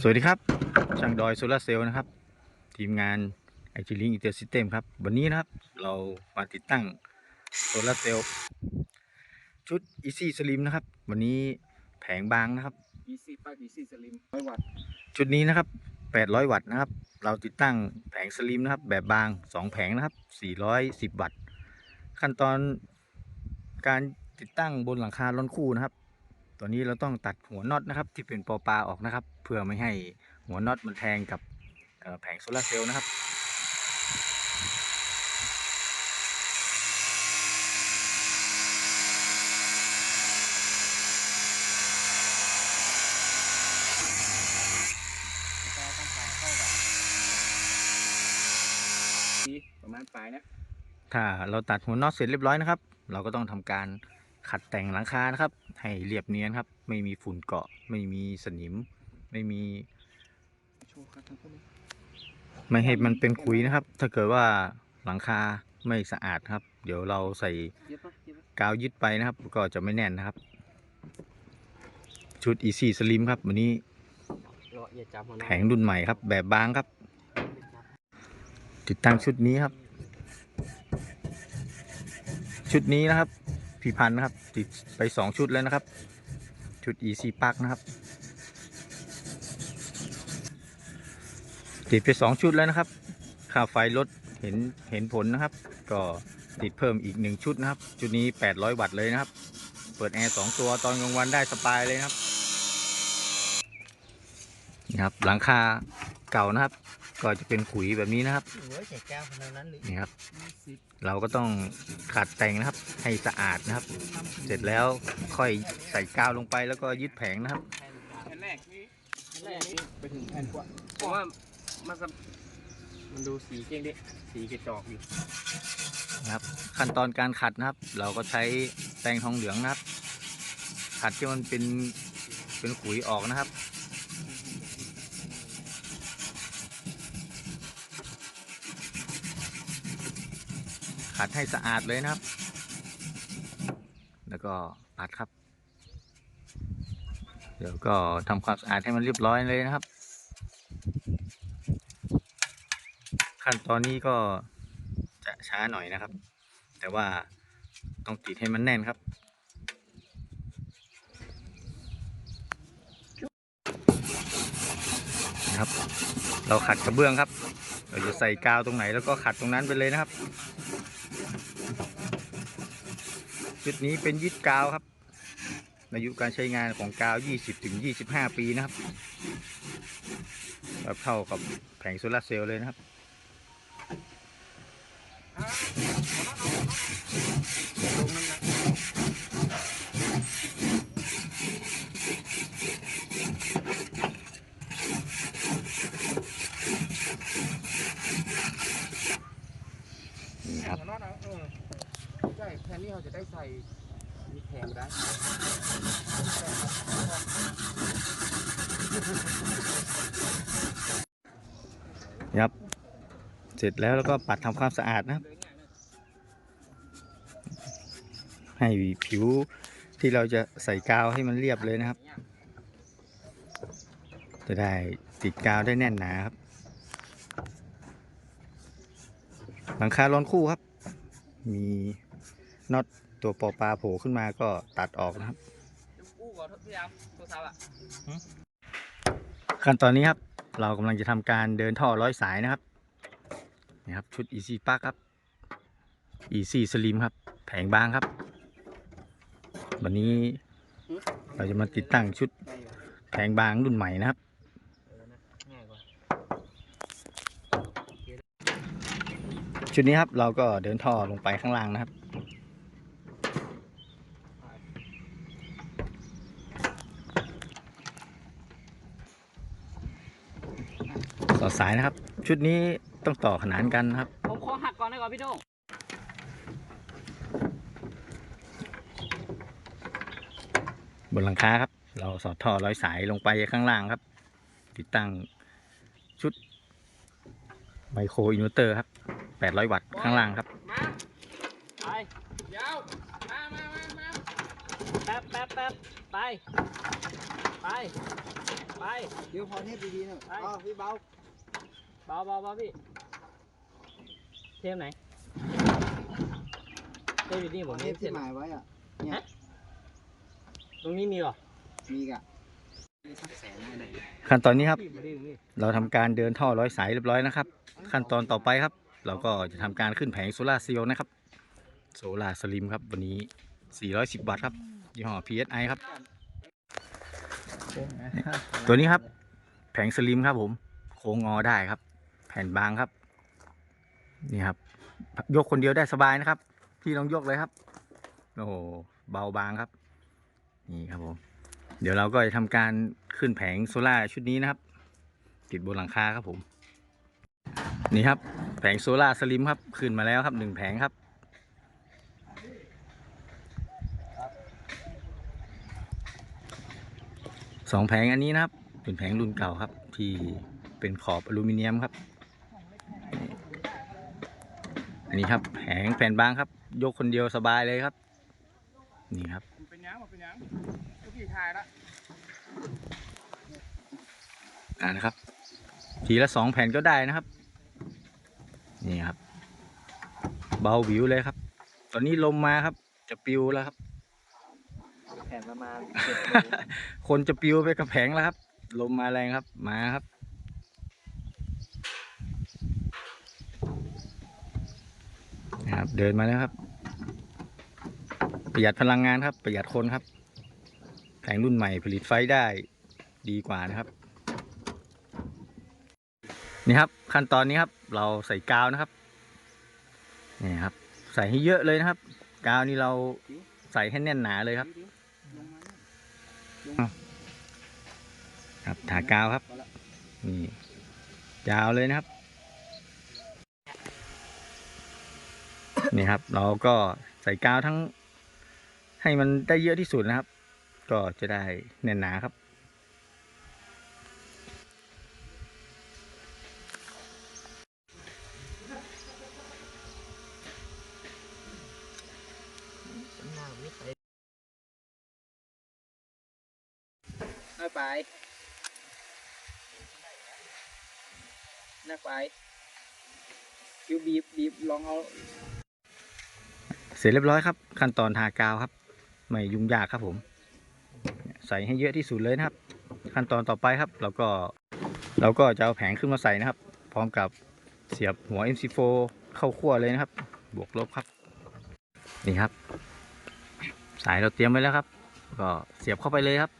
สวัสดีครับ ช่างดอยโซลาร์เซลล์นะครับ ทีมงานไอจีลิงอินเตอร์ซิสเต็มครับ วันนี้นะครับเรามาติดตั้งโซลาร์เซลล์ชุด Easy Slim นะครับ วันนี้แผงบางนะครับ EC ป้าย EC สลิมร้อยวัตต์ชุดนี้นะครับ 800 วัตต์นะครับ เราติดตั้งแผงสลิมนะครับ แบบบาง 2 แผงนะครับ 410 วัตต์ ขั้นตอนการติดตั้งบนหลังคาล้อนคู่นะครับตัวนี้เราต้องตัดหัวน็อตนะครับ ที่เป็นปอปลาออกนะครับ เพื่อไม่ให้หัวน็อตมันแทงกับเอ่อแผงโซลาร์เซลล์นะครับก็ต้องผ่าเข้ากับนี่ประมาณปลายนะถ้าเราตัดหัวน็อตเสร็จเรียบร้อยนะครับ เราก็ต้องทำการขัดแต่งหลังคานะครับ ให้เรียบเนียนครับ ไม่มีฝุ่นเกาะ ไม่มีสนิม ไม่มีโชว์ครับทั้งคู่เลยไม่ให้มันเป็นขุยนะครับ ถ้าเกิดว่าหลังคาไม่สะอาดครับ เดี๋ยวเราใส่เย็บปะเย็บปะกาวยึดไปนะครับ ก็จะไม่แน่นนะครับ ชุด Easy Slim ครับ วันนี้รออย่าจับมันแผงรุ่นใหม่ครับ แบบบางครับ ติดตั้งชุดนี้ครับ ชุดนี้นะครับพี่พันธ์นะครับ ติดไปสองชุดแล้วนะครับ ชุด Easy Park นะครับ ติดไปสองชุดแล้วนะครับ ค่าไฟลดเห็นเห็นผลนะครับ ก็ติดเพิ่มอีกหนึ่งชุดนะครับ ชุดนี้ 800 วัตต์เลยนะครับ เปิดแอร์สองตัวตอนกลางวันได้สบายเลยครับนี่ครับ หลังคาเก่านะครับ ก็จะเป็นขุยแบบนี้นะครับโอ้ยแจกแก้วขนาดนั้นเลยนี่ครับ เราก็ต้องขัดแต่งนะครับ ให้สะอาดนะครับ เสร็จแล้วค่อยใส่กาวลงไปแล้วก็ยึดแผงนะครับแผ่นแรกนี่แรกนี่ไปถึงแผ่นกว่า มันมันดูสีเก่งดิสีกระจอกอยู่นะครับ ขั้นตอนการขัดนะครับ เราก็ใช้แป้งทองเหลืองนะครับ ขัดที่มันเป็นเป็นขุยออกนะครับขัดให้สะอาดเลยนะครับ แล้วก็ปัดครับ เดี๋ยวก็ทำความสะอาดให้มันเรียบร้อยเลยนะครับ ขั้นตอนนี้ก็จะช้าหน่อยนะครับ แต่ว่าต้องติดให้มันแน่นครับ นะครับ เราขัดกระเบื้องครับ เราจะใส่กาวตรงไหนแล้วก็ขัดตรงนั้นไปเลยนะครับชุดนี้เป็นยึดกาวครับ อายุการใช้งานของกาว 20-25 ปีนะครับแบบเท่ากับแผงโซลาร์เซลล์เลยนะครับ นี่ครับ น็อตเอาเออใช่แผ่นนี้เราจะได้ใส่ มีแผงได้ครับ เสร็จแล้วแล้วก็ปัดทำความสะอาดนะครับให้ผิวที่เราจะใส่กาวให้มันเรียบเลยนะครับ จะได้ติดกาวได้แน่นหนาครับ หลังคาล้อนคู่ครับ มีน็อต ตัวปอปลาโผล่ขึ้นมาก็ตัดออกนะครับกู้ก่อนพี่ยามโทรศัพท์อะขั้นตอนนี้ครับ เรากำลังจะทำการเดินท่อร้อยสายนะครับนี่ครับชุด Easy Park ครับ Easy Slim ครับ แผงบางครับ วันนี้เราจะมาติดตั้งชุดง่ายกว่าแผงบางรุ่นใหม่นะครับเออนะง่ายกว่าชุดนี้ครับเราก็เดินท่อลงไปข้างล่างนะครับ สายนะครับ ชุดนี้ต้องต่อขนานกันนะครับ ผมขอหักก่อนได้ก่อนพี่โด้งบนหลังคาครับ เราสอดท่อร้อยสายลงไปข้างล่างครับ ติดตั้งชุดไมโครอินเวอร์เตอร์ครับ 800 วัตต์ข้างล่างครับ มาไปยาวมามามามาแป๊บแป๊บแป๊บไป ไป ไปไปเดี๋ยวพอเทปดีๆหน่อยไปอ๋อพี่เบา เบาเบาเบาพี่เทมไหนเทมอยู่นี่พผอมเทนี่ปเสร็ที่จหมายไว้อะตรงนี้มีเหรอมีกะสักแสนได้ขั้นตอนนี้ครับมาดินี่เราทำการเดินท่อร้อยสายเรียบร้อยนะครับ ขั้นตอนต่อไปครับ เราก็จะทำการขึ้นแผงโซลาร์เซลล์นะครับ โซลาร์สลิมครับ วันนี้ 410 วัตต์ครับยี่ห้อ PSI ครับ ตัวนี้ครับ แผงสลิมครับผม โค้งงอได้ครับแผ่นบางครับ นี่ครับ ยกคนเดียวได้สบายนะครับ พี่ลองยกเลยครับ โอ้โหเบาบางครับ นี่ครับผม เดี๋ยวเราก็จะทำการขึ้นแผงโซล่าชุดนี้นะครับ ติดบนหลังคาครับผม นี่ครับ แผงโซล่าสลิมครับ ขึ้นมาแล้วครับหนึ่งแผงครับสองแผงอันนี้นะครับ เป็นแผงรุ่นเก่าครับ ที่เป็นขอบอลูมิเนียมครับ อันนี้ครับแผงแผ่นบางครับ ยกคนเดียวสบายเลยครับ นี่ครับเป็นยังเป็นยังทุกทีทายละอ่านะครับทีละสองแผ่นก็ได้นะครับ นี่ครับ เบาวิวเลยครับ ตอนนี้ลมมาครับ จะปิวแล้วครับแผ่นประมาณคนจะปิวไปกับแผงแล้วครับ ลมมาแรงครับ มาครับ นะ ครับ เดินมาแล้วครับ ประหยัดพลังงานครับ ประหยัดคนครับแผงรุ่นใหม่ผลิตไฟได้ดีกว่านะครับ นี่ครับ ขั้นตอนนี้ครับ เราใส่กาวนะครับนี่ครับ ใส่ให้เยอะเลยนะครับ กาวนี่เราใส่ให้แน่นหนาเลยครับครับถากาวครับนี่ยาวเลยนะครับ นี่ครับ เราก็ใส่กาวทั้ง ให้มันได้เยอะที่สุดนะครับ ก็จะได้แน่นหนาครับน้อยไปนักไปคิวบีบบีบลองเอา ร็จเรียบร้อยครับ ขั้นตอนทากาวครับ ไม่ยุ่งยากครับผม ใส่ให้เยอะที่สุดเลยนะครับ ขั้นตอนต่อไปครับ เราก็เราก็จะเอาแผงขึ้นมาใส่นะครับ พร้อมกับเสียบหัว MC4 เข้าขั้วเลยนะครับ บวกลบครับ นี่ครับ สายเราเตรียมไว้แล้วครับ ก็เสียบเข้าไปเลยครับ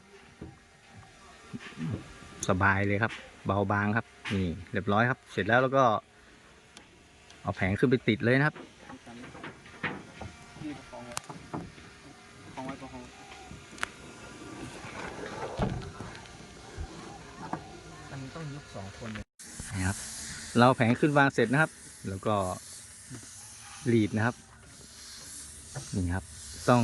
สบายเลยครับ เบาบางครับ นี่เรียบร้อยครับ เสร็จแล้วเราก็ เอาแผงขึ้นไปติดเลยนะครับ สองคนเลยนะครับ เราแผงขึ้นวางเสร็จนะครับ แล้วก็รีดนะครับนี่ครับ ต้อง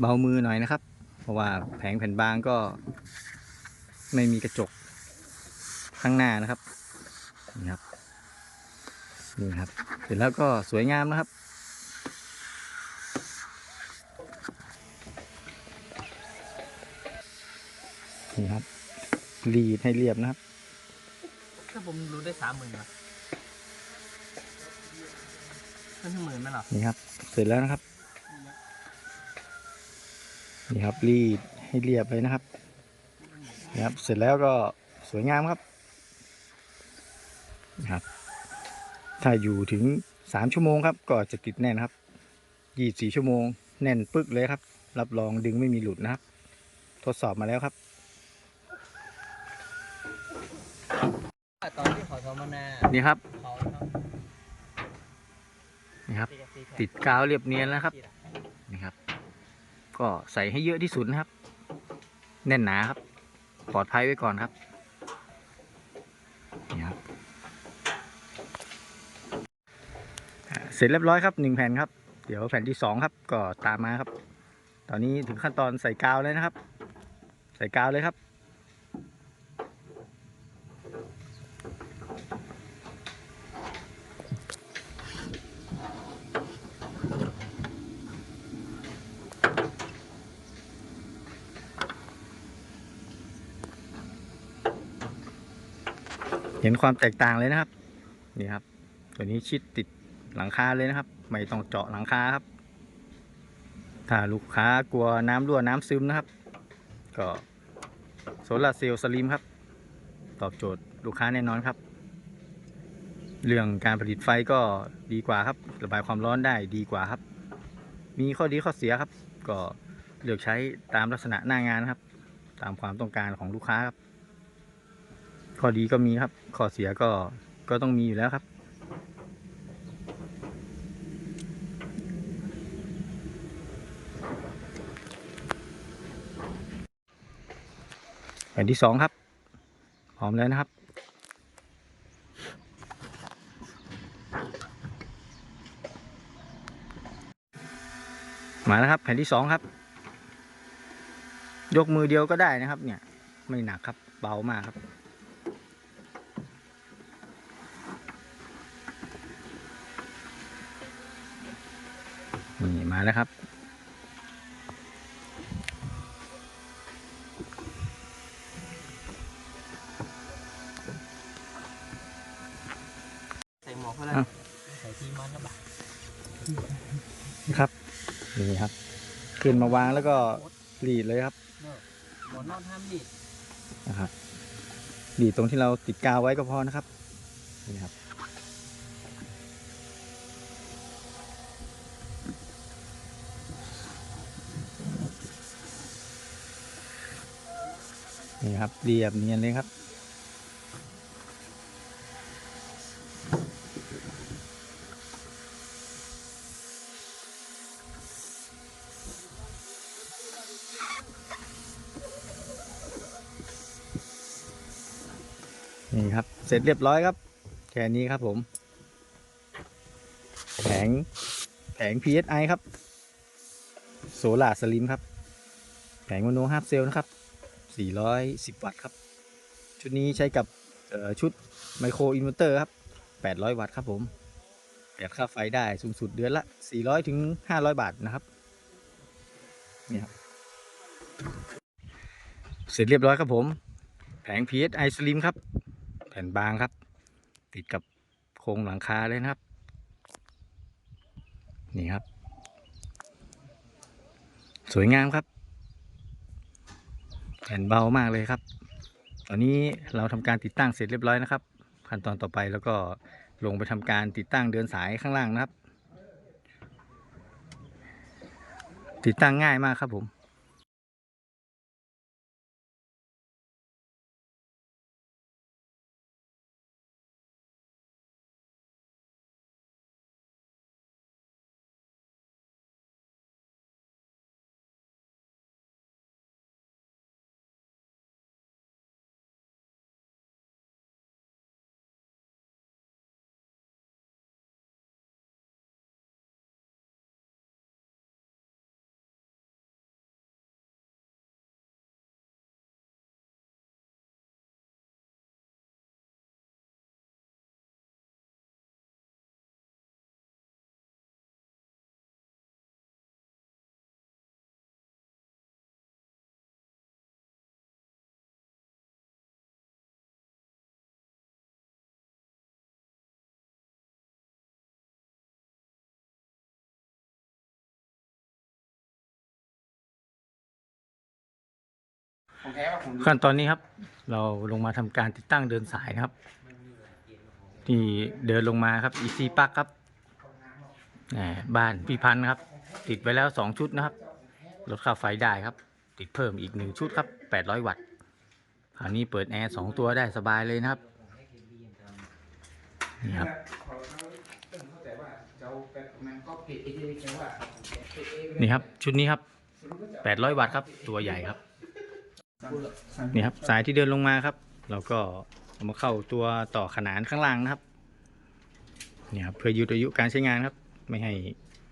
เบามือหน่อยนะครับ เพราะว่าแผงแผ่นบางก็ไม่มีกระจกข้างหน้านะครับนี่ครับนี่ครับ เสร็จแล้วก็สวยงามนะครับนี่ครับ รีดให้เรียบนะครับ ถ้าผมรู้ได้สามหมื่นเหรอนั่นทั้งหมื่นไหมเหรอนี่ครับ เสร็จแล้วนะครับ นี่ครับรีดให้เรียบเลยนะครับนี่ครับ เสร็จแล้วก็สวยงามครับนะครับ ถ้าอยู่ถึงสามชั่วโมงครับ ก็จะติดแน่นครับยี่สี่ชั่วโมง แน่นปึ๊กเลยครับ รับรองดึงไม่มีหลุดนะครับ ทดสอบมาแล้วครับ ตอนที่ขอ สมนานี่ครับ เขาเนาะนี่ครับที่จะซีแท็กติดกาวเรียบเนียนแล้วครับ นี่ครับ ก็ใส่ให้เยอะที่สุดนะครับ แน่นหนาครับ ปลอดภัยไว้ก่อนครับ นี่ครับอ่าเสร็จเรียบร้อยครับหนึ่งแผ่นครับ เดี๋ยวแผ่นที่สองครับ ก็ตามมาครับ ตอนนี้ถึงขั้นตอนใส่กาวเลยนะครับ ใส่กาวเลยครับ เห็นความแตกต่างเลยนะครับ นี่ครับ ตัวนี้ชิดติดหลังคาเลยนะครับ ไม่ต้องเจาะหลังคาครับ ถ้าลูกค้ากลัวน้ำรั่วน้ำซึมนะครับ ก็โซลาร์เซลล์สลิมครับ ตอบโจทย์ลูกค้าแน่นอนครับ เรื่องการผลิตไฟก็ดีกว่าครับ ระบายความร้อนได้ดีกว่าครับ มีข้อดีข้อเสียครับ ก็เลือกใช้ตามลักษณะหน้างานครับ ตามความต้องการของลูกค้าครับ ข้อดีก็มีครับ ข้อเสียก็ก็ต้องมีอยู่แล้วครับ แผ่นที่สองครับพร้อมแล้วนะครับมาแล้วครับ แผ่นที่สองครับ ยกมือเดียวก็ได้นะครับ เนี่ย ไม่หนักครับ เบามากครับ นี่ มาแล้วครับ ใส่หมวกเขาแล้วอ้าวใส่ที่มันแล้วบ่ะครับนี่ครับ ขึ้นมาวางแล้วก็รีดเลยครับหมอนนอนห้ามดินะครับดีดตรงที่เราติดกาวไว้ก็พอนะครับนี่ครับ ครับ เรียบเนียนเลยครับ นี่ครับ เสร็จเรียบร้อยครับ แค่นี้ครับผม แผง แผง PSI ครับ โซล่าสลิมครับ แผงโมโนฮาร์เซลนะครับ 410 วัตต์ครับ ชุดนี้ใช้กับชุดไมโครอินเวอร์เตอร์ครับ 800 วัตต์ครับผมประหยัดค่าไฟได้สูงสุดเดือนละ 400 ถึง 500 บาทนะครับ นี่ครับ เสร็จเรียบร้อยครับผม แผง PSI Slim ครับ แผ่นบางครับ ติดกับโครงหลังคาเลยนะครับ นี่ครับ สวยงามครับ แผ่นเบามากเลยครับ ตอนนี้เราทำการติดตั้งเสร็จเรียบร้อยนะครับ ขั้นตอนต่อไปแล้วก็ลงไปทำการติดตั้งเดินสายข้างล่างนะครับ ติดตั้งง่ายมากครับผม ของแท้ป่ะผมขั้นตอนนี้ครับ เราลงมาทำการติดตั้งเดินสายนะครับ ที่เดินลงมาครับ EC ปักครับแหมบ้านพี่พันธ์ครับ ติดไว้แล้วสองชุดนะครับลดค่าไฟได้ครับ ติดเพิ่มอีกหนึ่งชุดครับแปดร้อยวัตต์คราวนี้เปิดแอร์สองตัวได้สบายเลยนะครับนี่ครับแต่ว่าจะเอาแบบมันก็ผิดไอ้ที่แค่ว่าผิดเองนี่ครับ ชุดนี้ครับแปดร้อยวัตต์ครับ ตัวใหญ่ครับ นี่ครับสายที่เดินลงมาครับ เราก็เอามาเข้าตัวต่อขนานข้างล่างนะครับนี่ครับเพื่อยืดอายุการใช้งานครับ ไม่ให้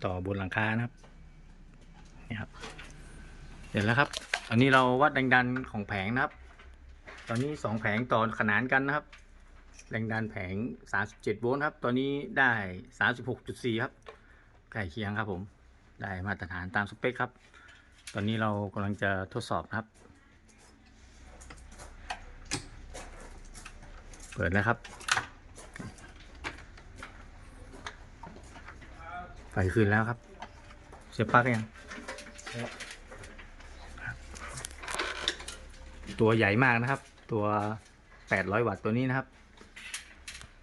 ต่อบนหลังคานะครับนี่ครับเสร็จแล้วครับตอนนี้เราวัดแรงดันของแผงนะครับ ตอนนี้สองแผงต่อขนานกันนะครับ แรงดันแผง 37 โวลต์ครับ ตอนนี้ได้ 36.4 ครับใกล้เคียงครับผม ได้มาตรฐานตามสเปคครับ ตอนนี้เรากำลังจะทดสอบนะครับ เปิดแล้วครับ ไฟขึ้นแล้วครับ เสียบปลั๊กยัง ตัวใหญ่มากนะครับ ตัว 800 วัตต์ตัวนี้นะครับ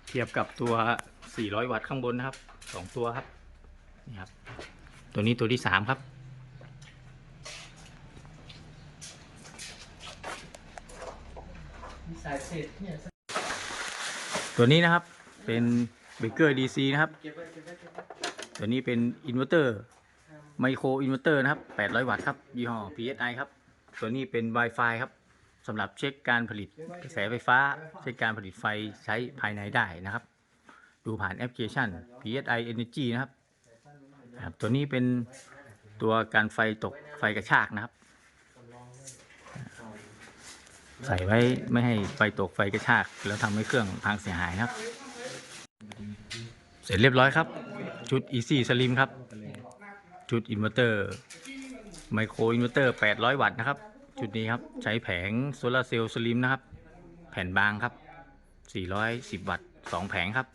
เทียบกับตัว 400 วัตต์ข้างบนนะครับสองตัวครับนี่ครับ ตัวนี้ตัวที่3ครับสายเศษเนี่ย ตัวนี้นะครับเป็นเบเกอร์ DC นะครับ ตัวนี้เป็นอินเวอร์เตอร์ไมโครอินเวอร์เตอร์นะครับ 800 วัตต์ครับยี่ห้อ PSI ครับ ตัวนี้เป็น Wi-Fi ครับสำหรับเช็คการผลิตกระแสไฟฟ้า เช็คการผลิตไฟใช้ภายในได้นะครับ ดูผ่านแอปพลิเคชัน PSI Energy นะครับ ตัวนี้เป็นตัวการไฟตกไฟกระชากนะครับ ใส่ไว้ไม่ให้ไฟตกไฟกระชาก แล้วทำให้เครื่องพังเสียหายครับ เสร็จเรียบร้อยครับ ชุด Easy Slim ครับ ชุดอินเวอร์เตอร์ไมโครอินเวอร์เตอร์ 800 วัตต์นะครับ ชุดนี้ครับ ใช้แผงโซลาเซลล์สลิมนะครับ แผ่นบางครับ 410 วัตต์ 2 แผงครับ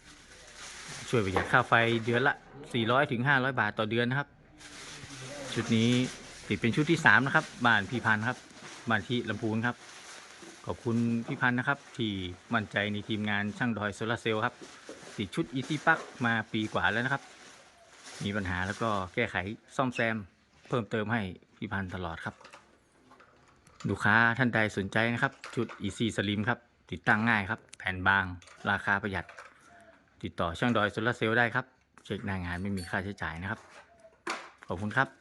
ช่วยประหยัดค่าไฟเดือนละ 400ถึง500 บาทต่อเดือนนะครับ ชุดนี้ติดเป็นชุดที่ 3 นะครับ บ้านพี่พันครับ บ้านที่ลำพูนครับ อบคุณพี่พันธ์นะครับ ที่มั่นใจในทีมงานช่างดอยโซลาร์เซลล์ครับ ติดชุด Easy p l u g มาปีกว่าแล้วนะครับ มีปัญหาแล้วก็แก้ไขซ่อมแซม เพิ่มเติมให้พี่พันธ์ตลอดครับ ลูกค้าท่านใดสนใจนะครับ ชุด Easy Slim ครับ ติดตั้งง่ายครับ แผ่นบาง ราคาประหยัด ติดต่อช่างดอยโซลาร์เซลล์ได้ครับ เช็คหน้างานไม่มีค่าใช้จ่ายนะครับ ขอบคุณครับ